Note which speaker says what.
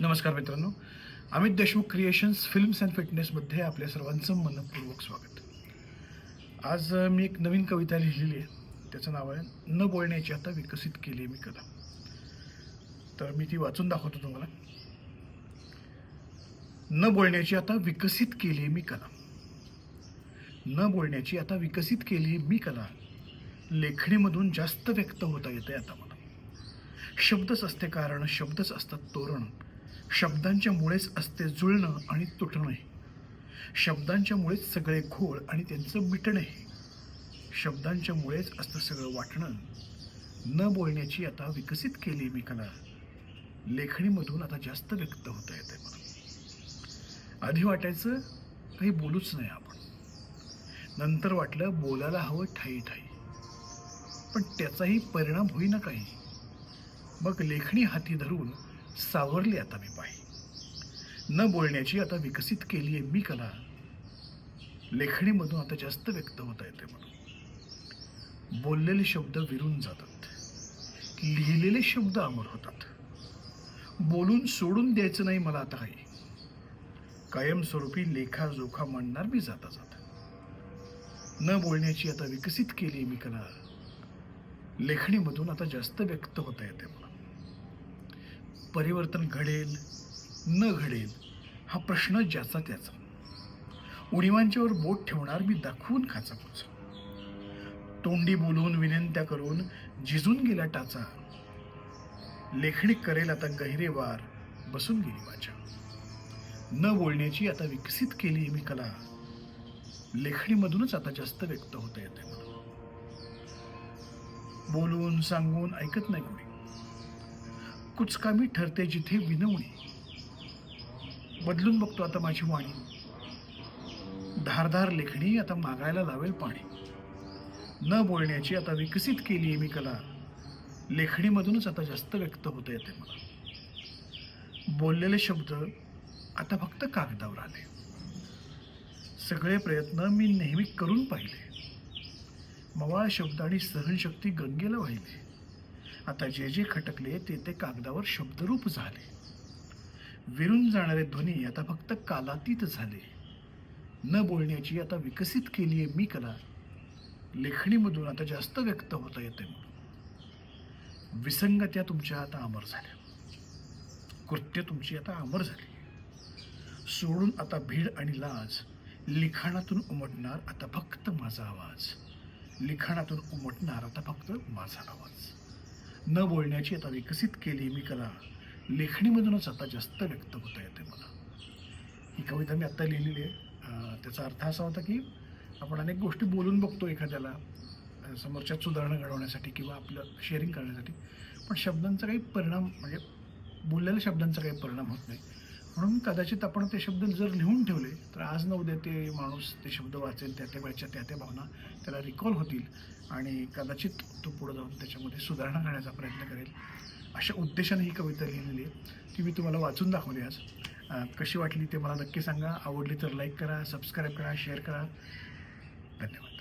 Speaker 1: नमस्कार मित्रांनो. Amit Deshmukh Creations Films and फिटनेसमध्ये आपल्या सर्वांचं मनपूर्वक स्वागत. आज मी एक नवीन कविता लिहिलेली आहे. त्याचं नाव आहे न बोलण्याची आता विकसित केली मी कला तर मी ती वाचून दाखवतो तुम्हाला. न बोलण्याची आता विकसित केली मी कला न बोलण्याची आता विकसित केली मी कला लेखणीमधून जास्त व्यक्त होता येते आता मला. शब्दच असते कारण शब्दच असतात तोरण. शब्दांच्या मुळेच असते जुळणं आणि तुटणं शब्दांच्या मुळेच सगळे घोळ आणि त्यांचं मिटणे शब्दांच्या मुळेच असतं सगळं वाटणं. न बोलण्याची आता विकसित केली मी कला. लेखणीमधून आता जास्त व्यक्त होता येते मला. आधी वाटायचं काही बोलूच नाही आपण. नंतर वाटलं बोलायला हवं ठाई ठाई. पण त्याचाही परिणाम होईना काही. मग लेखणी हाती धरून सावरली आता मी पाय. न बोलण्याची आता विकसित केली आहे मी कला. लेखणीमधून आता जास्त व्यक्त होता येते म्हणून. बोललेले शब्द विरून जातात. लिहिलेले शब्द अमर होतात. बोलून सोडून द्यायचं नाही मला आता काही. कायमस्वरूपी लेखा जोखा मांडणार मी जाता जाता. न बोलण्याची आता विकसित केली मी कला. लेखणीमधून आता जास्त व्यक्त होता येते मला. परिवर्तन घडेल न घडेल हा प्रश्न ज्याचा त्याचा. उणिवांच्यावर बोट ठेवणार मी दाखवून खाचा पुचा तोंडी बोलून विनंत्या करून झिजून गेला टाचा. लेखणी करेल आता गहिरेवार बसून गेली माझ्या. न बोलण्याची आता विकसित केली मी कला. लेखणीमधूनच आता जास्त व्यक्त होता येते बोलून सांगून ऐकत नाही कोणी. कुचकामी ठरते जिथे विनवणी. बदलून बघतो आता माझी वाणी. धारधार लेखणी आता मागायला लावेल पाणी. न बोलण्याची आता विकसित केली आहे मी कला. लेखणीमधूनच आता जास्त व्यक्त होता येते मला. बोललेले शब्द आता फक्त कागदावर आले. सगळे प्रयत्न मी नेहमी करून पाहिले. मवाळ शब्द आणि सहनशक्ती गंगेला वाहिले. आता जे जे खटकले ते ते कागदावर शब्दरूप झाले. विरून जाणारे ध्वनी आता फक्त कालातीत झाले. न बोलण्याची आता विकसित केली आहे मी कला. लेखणीमधून आता जास्त व्यक्त होता येते म्हणून. विसंगत्या तुमच्या आता अमर झाल्या. कृत्य तुमची आता अमर झाली. सोडून आता भीड आणि लाज. लिखाणातून उमटणार आता फक्त माझा आवाज. लिखाणातून उमटणार आता फक्त माझा आवाज. न बोलण्याची आता विकसित केली मी कला लेखणीमधूनच आता जास्त व्यक्त होता येते मला. ही कविता मी आत्ता लिहिलेली आहे. त्याचा अर्थ असा होता की आपण अनेक गोष्टी बोलून बघतो एखाद्याला समोरच्यात सुधारणा घडवण्यासाठी किंवा आपलं शेअरिंग करण्यासाठी पण शब्दांचा काही परिणाम म्हणजे बोललेल्या शब्दांचा काही परिणाम होत नाही. म्हणून कदाचित आपण ते शब्द जर लिहून ठेवले तर आज न उद्या ते माणूस ते शब्द वाचेल त्या त्या वेळच्या त्या त्या भावना त्याला रिकॉल होतील आणि कदाचित तो पुढे जाऊन त्याच्यामध्ये सुधारणा करण्याचा प्रयत्न करेल. अशा उद्देशाने ही कविता लिहिलेली आहे ती मी तुम्हाला वाचून दाखवली आज. कशी वाटली ते मला नक्की सांगा. आवडली तर लाईक करा सबस्क्राईब करा शेअर करा. धन्यवाद.